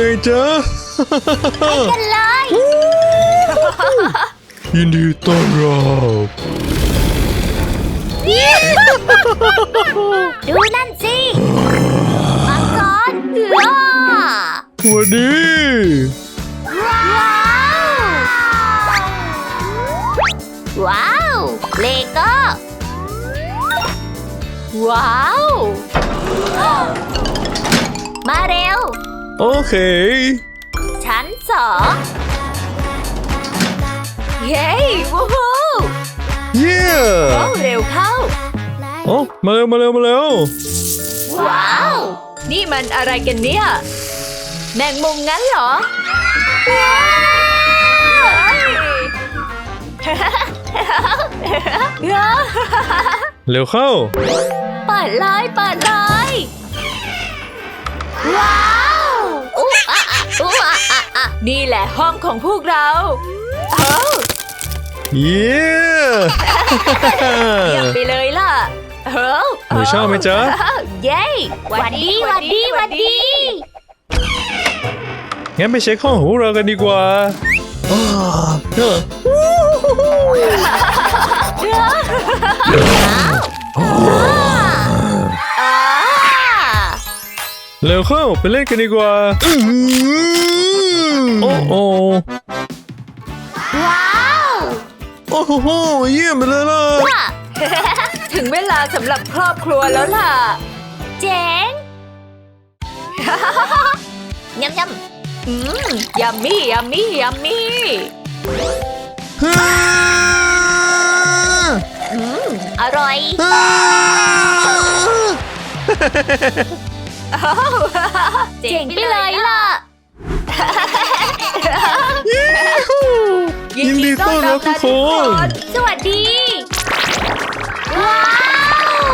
ไงจ๊ะกันเลยยินดีต้อนรับดูนั่นสิมังกรว้าสวัสดีว้าวว้าวเลโก้ว้าว มาเร็ว โอเค ชั้นสองเย้วู้ฮู้เย้โอ้เร็วเข้า โอ้มาเร็วมาเร็วมาเร็ว ว้าว นี่มันอะไรกันเนี่ย แมงมุมงั้นเหรอ ว้าวเร็วเข้า เปิดเลยเปิดเลยว้าว นี่แหละห้องของพวกเราเอ้าเย้เยี่ยมไปเลยล่ะเอ้าหนูชอบไหมจ๊ะเย้หวัดดีหวัดดีหวัดดีงั้นไปเช็คห้องของพวกเรากันดีกว่าอ้าวเอออ่าเร็วเข้าไปเล่นกันดีกว่าอื้อหือ โอ้โอ้ว้าวโอ้โหเยี่ยมไปเลยล่ะว่ะถึงเวลาสำหรับครอบครัวแล้วล่ะ เจ๋งยำยำอืมยัมมี่ยัมมี่ยัมมี่ฮ่าอืมอร่อยฮ่าเจ๋งไปเลยล่ะ ยินดีต้อนรับทุกคนสวัสดี ว้าว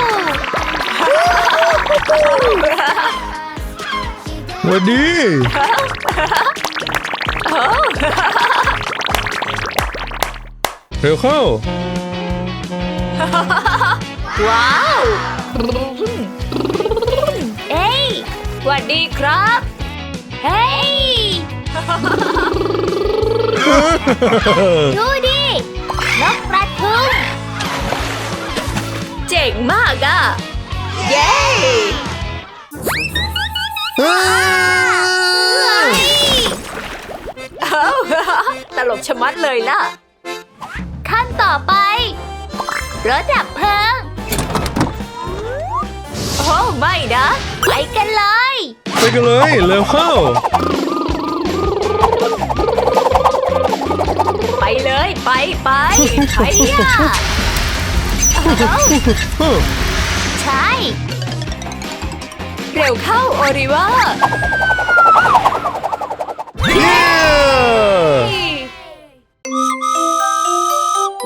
สวัสดี เร็วเข้า ว้าว เอ้ยสวัสดีครับ เฮ้ย ดูดินกกระทุงเจ๋งมากอะ เย้เฮ้ยเอ้าตลกชะมัดเลยล่ะ ขั้นต่อไป รถดับเพลิง โอ้ ไม่นะ ไปกันเลย ไปกันเลย เร็วเข้า เลยไปไปไปย่าเอ้าฮึ่มใช่ เร็วเข้าโอริว่าเย้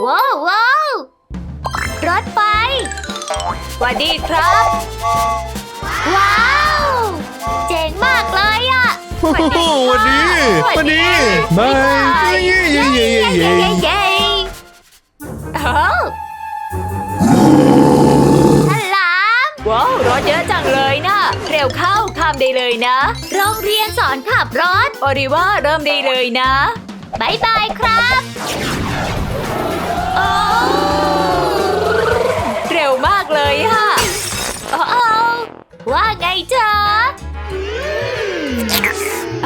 ว้าวว้าวรถไฟสวัสดีครับ ว้าว วัสดีสวัสดีบายเย้เย้เย้เย้เย้เย้เย้เอ้ฉลามว้าวรถเยอะจังเลยนะ เร็วเข้าข้ามได้เลยนะ โรงเรียนสอนขับรถโอริว่าเริ่มได้เลยนะบายบายครับโอ้เร็วมากเลยอะโอ้ว่าไงจ๊ะ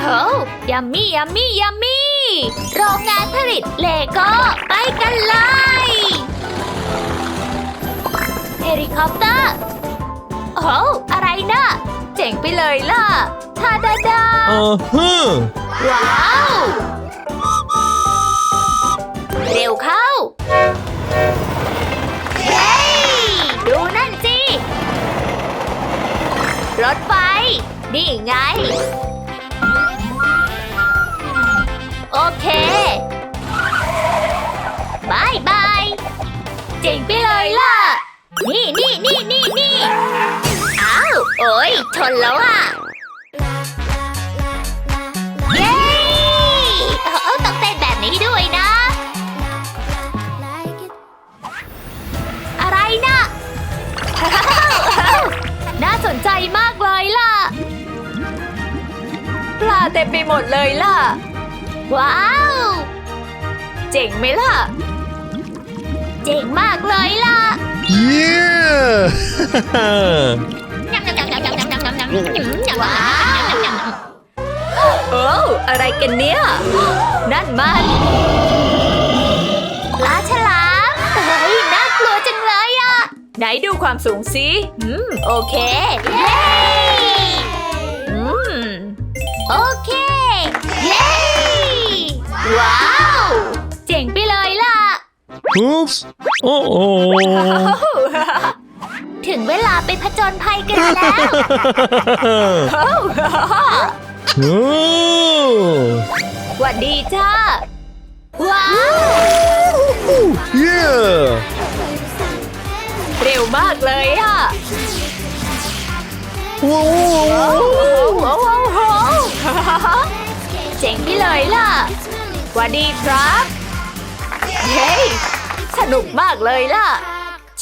โอ้ยัมมี่ยัมมี่ยัมมี่โรงงานผลิตเลโก้ไปกันเลยเฮลิคอปเตอร์โอ้อะไรนะ เจ๋งไปเลยล่ะทาดาดาอ่าฮะว้าว เร็วเข้าเย้ดูนั่นสิรถไฟ นี่ไง เคบายบาย เจ๋งไปเลยล่ะ นี่นี่นี่นี่นี่อ้าวโอ้ยชนแล้วอะ เย้เออต้องเต้นแบบนี้ด้วยนะ อะไรนะน่าสนใจมากเลยล่ะ ปลาเต็มไปหมดเลยล่ะ ว้าว เจ๋งไหมล่ะ เจ๋งมากเลยล่ะเยี่ว้าวโอ้อะไรกันเนี่ย นั่นมันปลาฉลามเฮ้ยน่ากลัวจังเลยอะไหนดูความสูงสิอืม โอเค เย้ อืม โอเคเย้ ว้าว เจ๋งไปเลยล่ะอุ๊ปส์โอ้โอ้ถึงเวลาไปผจญภัยกันแล้ว โอ้หวัดดีจ้า ว้าว เยี่เร็วมากเลยอะ ว้าวว้าวว้าวว้าวเจ๋งไปเลยล่ะห วัดดีครับเฮ้ยสนุกมากเลยล่ะ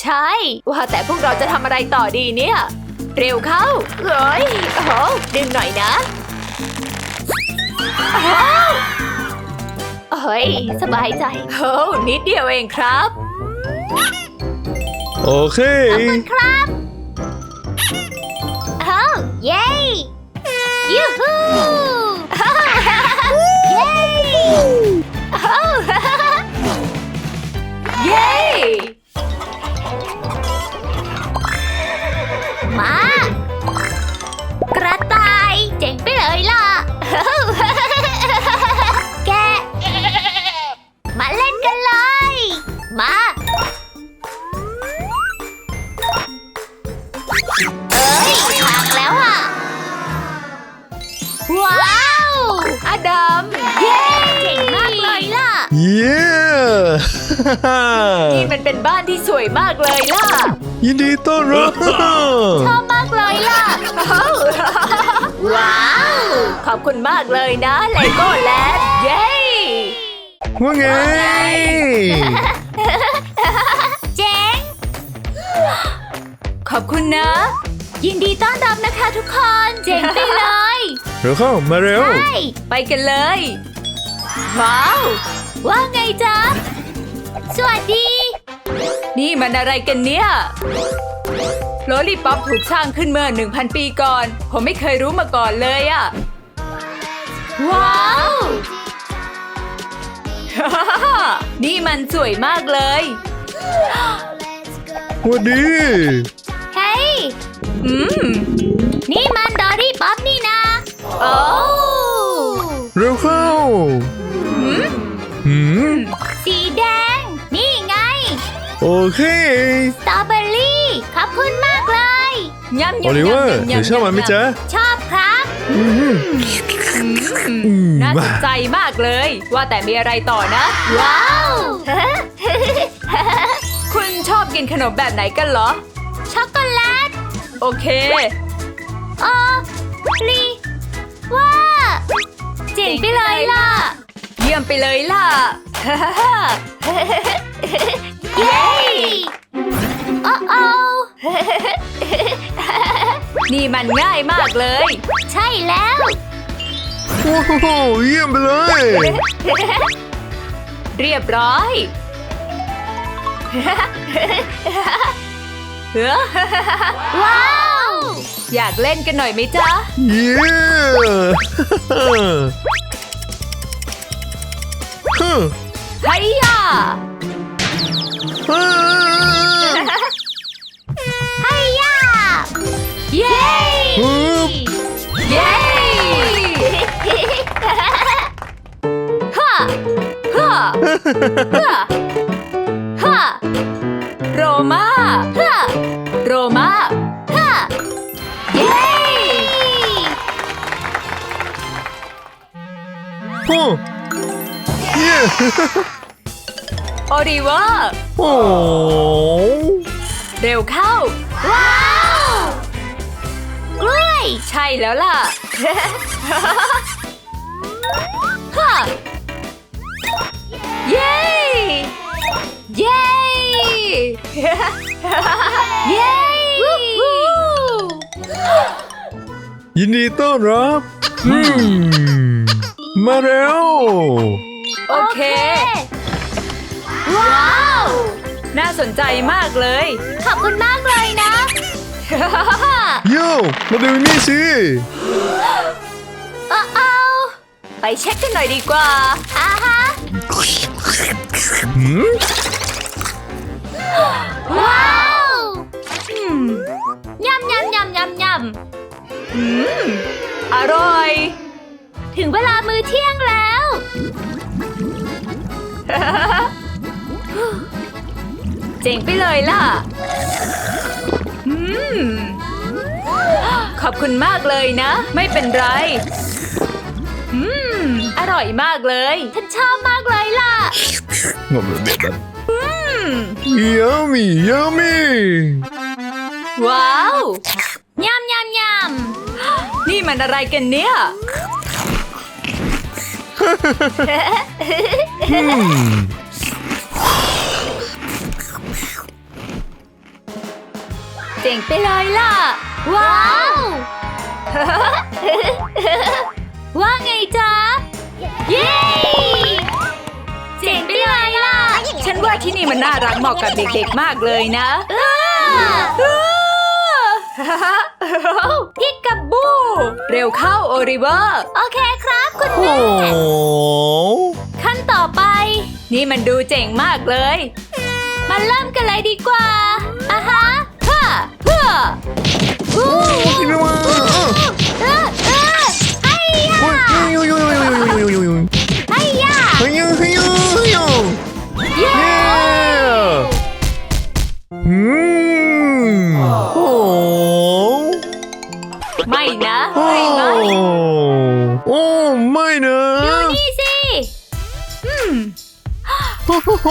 ใช่ ว่าแต่พวกเราจะทำอะไรต่อดีเนี่ย เร็วเข้าเฮ้ยโอ้โหดึงหน่อยนะอ้าวเฮ้ย สบายใจโอ้นิดเดียวเองครับ โอเค ขอบคุณครับโอ้เย้ยูฮู Oh! นี่มันเป็นบ้านที่สวยมากเลยล่ะ ยินดีต้อนรับ ชอบมากเลยล่ะ ว้าว ขอบคุณมากเลยนะเลโก้แลนด์เย้ ว่าไง เจ๋งขอบคุณนะ ยินดีต้อนรับนะคะทุกคน เจ๋งไปเลย เร็วเข้ามาเร็วใช่ไปกันเลย ว้าว ว่าไงจ๊ะ สวัสดี นี่มันอะไรกันเนี่ย โลลี่ป๊อปถูกสร้างขึ้นเมื่อ 1,000 ปีก่อน ผมไม่เคยรู้มาก่อนเลยอะว้าว นี่มันสวยมากเลย สวัสดี เฮ้ย อืม นี่มันดอรี่ป๊อปนี่นะ โอ้ เร็วเข้าหืม เคสตรอเบอรี่ขอบคุณมากเลยยำโอลิเวอร์หนูชอบมันไหมจ๊ะชอบครับอืมน่าสนใจมากเลย ว่าแต่มีอะไรต่อนะ ว้าวคุณชอบกินขนมแบบไหนกันเหรอ ช็อกโกแลตโอเคอ๋อลีว้าเจ๋งไปเลยล่ะ เยี่ยมไปเลยล่ะ เย้โอ้โอนี่มันง่ายมากเลย ใช่แล้ว โอ้โหเยี่ยมไปเลย เรียบร้อยว้าว อยากเล่นกันหน่อยไหมจ๊ะ เยี่ยฮึไฮยา ฮ่าไฮยาเย้ฮึบเย้ฮ่าฮ่าฮ่าฮ่าโรมาฮ่าโรมาฮ่าเย้ โอ้เยี่ยโอริเวอร์โอ้เร็วเข้า ว้าวกล้วยใช่แล้วล่ะฮ่าเย้ เย้ เย้ยินดีต้อนรับอืมมาเร็ว โอเค ว้าว น่าสนใจมากเลย ขอบคุณมากเลยนะ โย่มาดูนี่สิเอาเอาไปเช็คกันหน่อยดีกว่าอ่าฮะหืมว้าวอืมยำยำยำยำยำอืมอร่อย ถึงเวลามื้อเที่ยงแล้ว เจ๋งไปเลยล่ะอืมขอบคุณมากเลยนะ ไม่เป็นไรอืมอร่อยมากเลยฉันชอบมากเลยล่ะงบเด็ดแบบอืม yummy yummy ว้าวยำยำยำนี่มันอะไรกันเนี่ยอื เจ๋งไปเลยล่ะ ว้าว ว่าไงจ๊ะ เย้เจ๋งไปเลยล่ะ ฉันว่าที่นี่มันน่ารักเหมาะกับเด็กๆมากเลยนะพิกกับบู เร็วเข้าโอริเวอร์ โอเคครับคุณโอ้แม่ขั้นต่อไป นี่มันดูเจ๋งมากเลย มาเริ่มกันเลยดีกว่าอะฮะ ไม่ว่า เออเออไอ้ยา โอ้ยโยโยโยโยโยโยโย ไอ้ยา เฮ้ยโยเฮ้ยโยเฮ้ยโย เย้ เย้อืมโอ้ ไม่นะ โอ้ ไม่ไม่ โอ้ไม่นะ ดูนี่สิอืม โอ้โห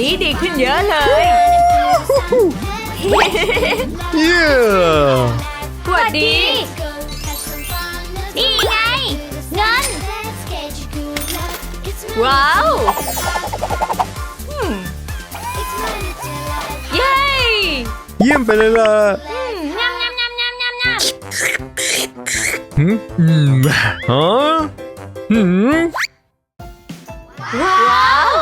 นี้ดีขึ้นเยอะเลยเย้สวัสดี นี่ไง เงิน ว้าว อืมเย้เยี่ยมไปเลยล่ะอืมยำยำยำยำยำยำหืมอืมฮะหืมว้าว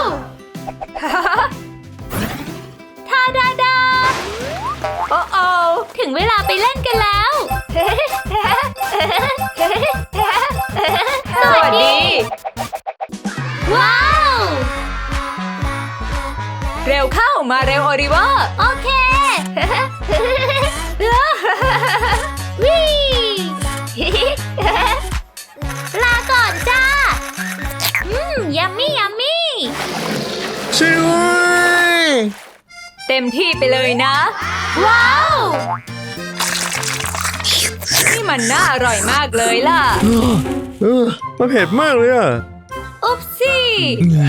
ถึงเวลาไปเล่นกันแล้ว สวัสดี ว้าว เร็วเข้ามาเร็วโอริเวอร์ โอเค วิลาก่อนจ้า อืม ยัมมี่ ยัมมี่ช่วย เต็มที่ไปเลยนะ ว้าว นี่มันน่าอร่อยมากเลยล่ะ เออมันเผ็ดมากเลยอะอุ๊บซี่อืม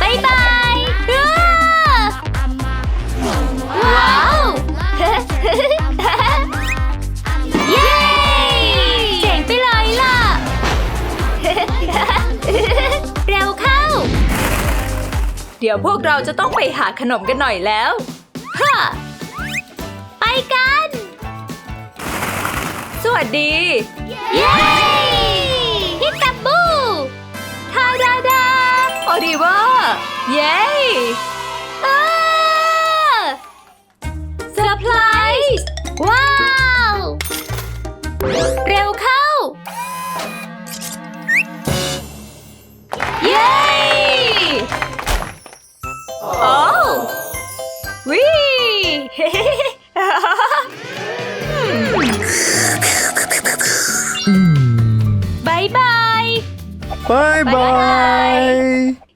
บายบายอ้าว้าว ดี๋ยวพวกเราจะต้องไปหาขนมกันหน่อยแล้วฮะไปกัน สวัสดี เย้ฮิตาบูทาดาดาโอริเวอร์เย้